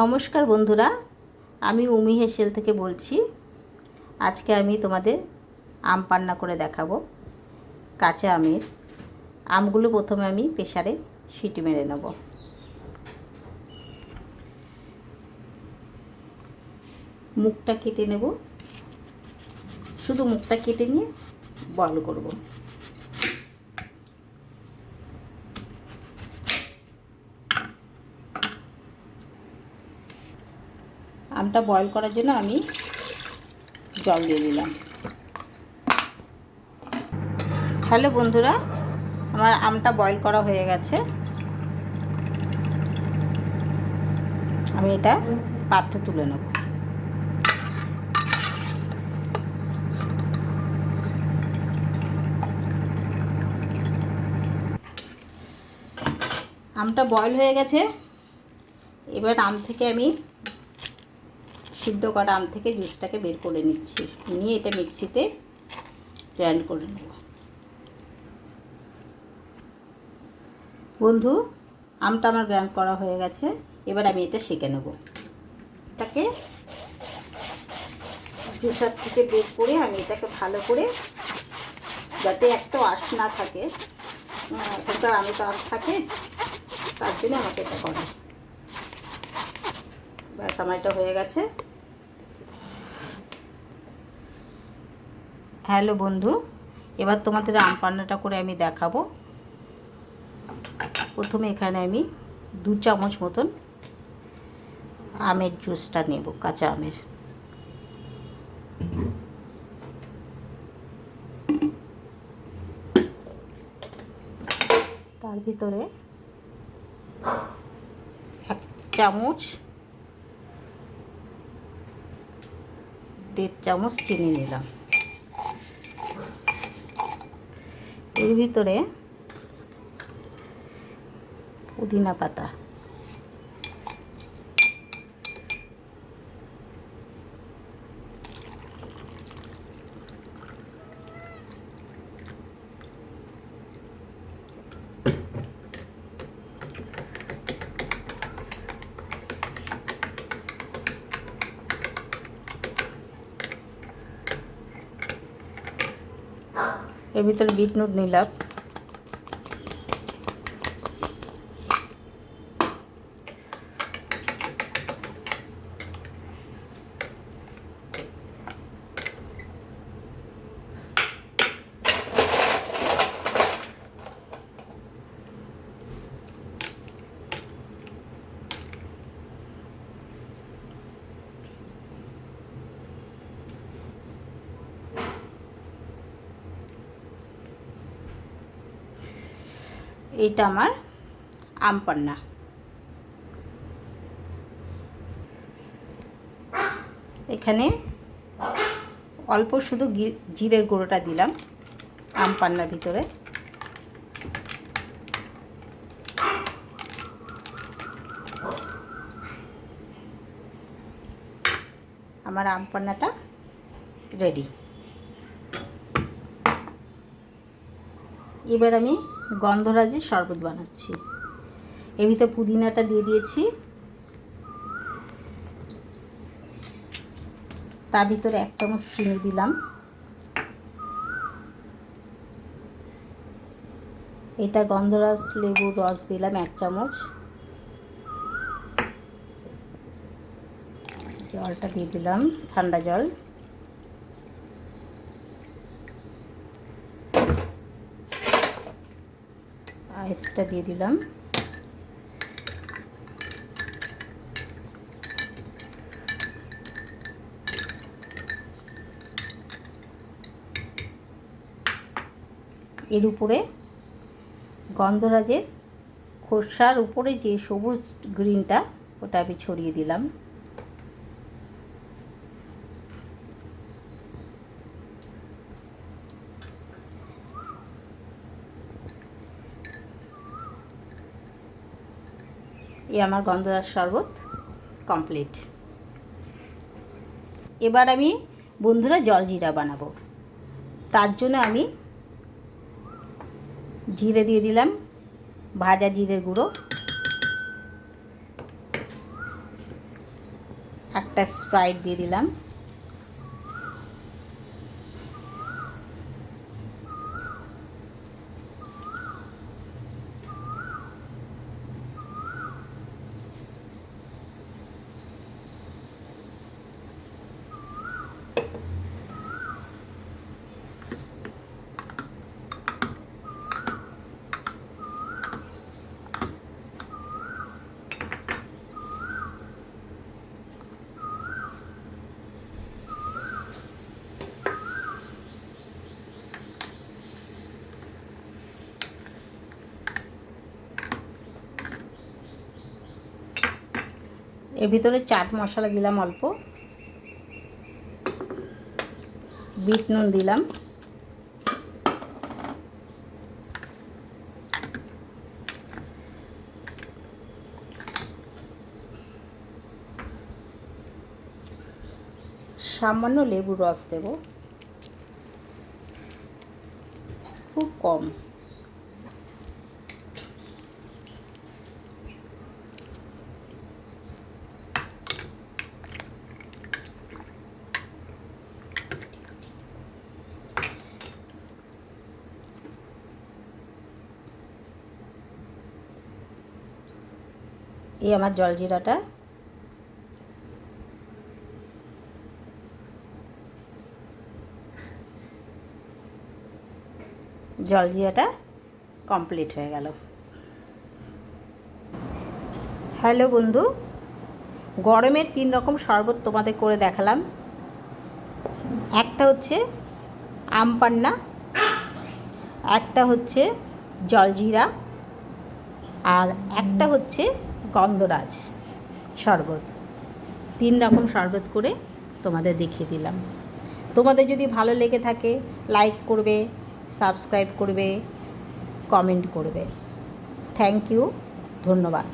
নমস্কার বন্ধুরা, আমি উমি হেসেল থেকে বলছি। আজকে আমি তোমাদের আম পান্না করে দেখাবো, কাঁচা আমের। আমগুলো প্রথমে আমি প্রেসারে সিটি মেরে নেব। মুখটা কেটে নেব। শুধু মুখটা কেটে নিয়ে বয়ল করব। আমটা বয়ল করার জন্য আমি জল দিয়ে দিলাম। হ্যালো বন্ধুরা, আমার আমটা বয়ল করা হয়ে গেছে। আমি এটা পাত্রে তুলে নেব। আমটা বয়ল হয়ে গেছে। এবার আম থেকে আমি সিদ্ধ করা আম থেকে জুসটাকে বের করে নিচ্ছি। নিয়ে এটা মিক্সিতে গ্রাইন্ড করে নেব। বন্ধু, আমটা আমার গ্রাইন্ড করা হয়ে গেছে। এবার আমি এটা সেঁকে নেব। এটাকে জুসার থেকে বের করে আমি এটাকে ভালো করে যাতে একটা আশ না থাকে এখনকার আমি তো আশ থাকে, তার জন্য আমাকে এটা করা। ব্যাস, আমার এটা হয়ে গেছে। হ্যালো বন্ধু, এবার তোমাদের আম পান্নাটা করে আমি দেখাবো। প্রথমে এখানে আমি দু চামচ মতন আমের জুসটা নেব, কাঁচা আমের। তার ভিতরে এক চামচ, দেড় চামচ চিনি নিলাম। এর ভিতরে পুদিনা পাতা। এর ভিতরে বিট নুট নিলাম এটা আমার আম পান্না। এখানে অল্প শুধু জিরের গুঁড়োটা দিলাম আম পান্নার ভিতরে। আমার আম পান্নাটা রেডি। এবার আমি গন্ধরাজের শরবত বানাচ্ছি। এর ভিতরে পুদিনাটা দিয়ে দিয়েছি। তার ভিতরে এক চামচ চিনি দিলাম। এটা গন্ধরাজ লেবু রস দিলাম এক চামচ। জলটা দিয়ে দিলাম, ঠান্ডা জল। আইসটা দিয়ে দিলাম। এর উপরে গন্ধরাজের খোসার উপরে যে সবুজ গ্রিনটা ওটা আমি ছড়িয়ে দিলাম। এই আমার গন্ধরাজ শরবত কমপ্লিট এবার আমি বন্ধুরা জল জিরা বানাবো। তার জন্য আমি জিরে দিয়ে দিলাম ভাজা জিরের গুঁড়ো। একটা স্প্রাইট দিয়ে দিলাম। এর ভিতরে চাট মশলা দিলাম অল্প। বিট নুন দিলাম। সামান্য লেবুর রস দেব। খুব কম। এই আমার জলজিরাটা জলজিরাটা কমপ্লিট হয়ে গেল। হ্যালো বন্ধু, গরমের তিন রকম শরবত তোমাদের করে দেখালাম। একটা হচ্ছে আম পান্না, একটা হচ্ছে জলজিরা আর একটা হচ্ছে গন্ধরাজ শরবত। তিন রকম শরবত করে তোমাদের দেখিয়ে দিলাম। তোমাদের যদি ভালো লেগে থাকে লাইক করবে সাবস্ক্রাইব করবে কমেন্ট করবে। থ্যাংক ইউ ধন্যবাদ।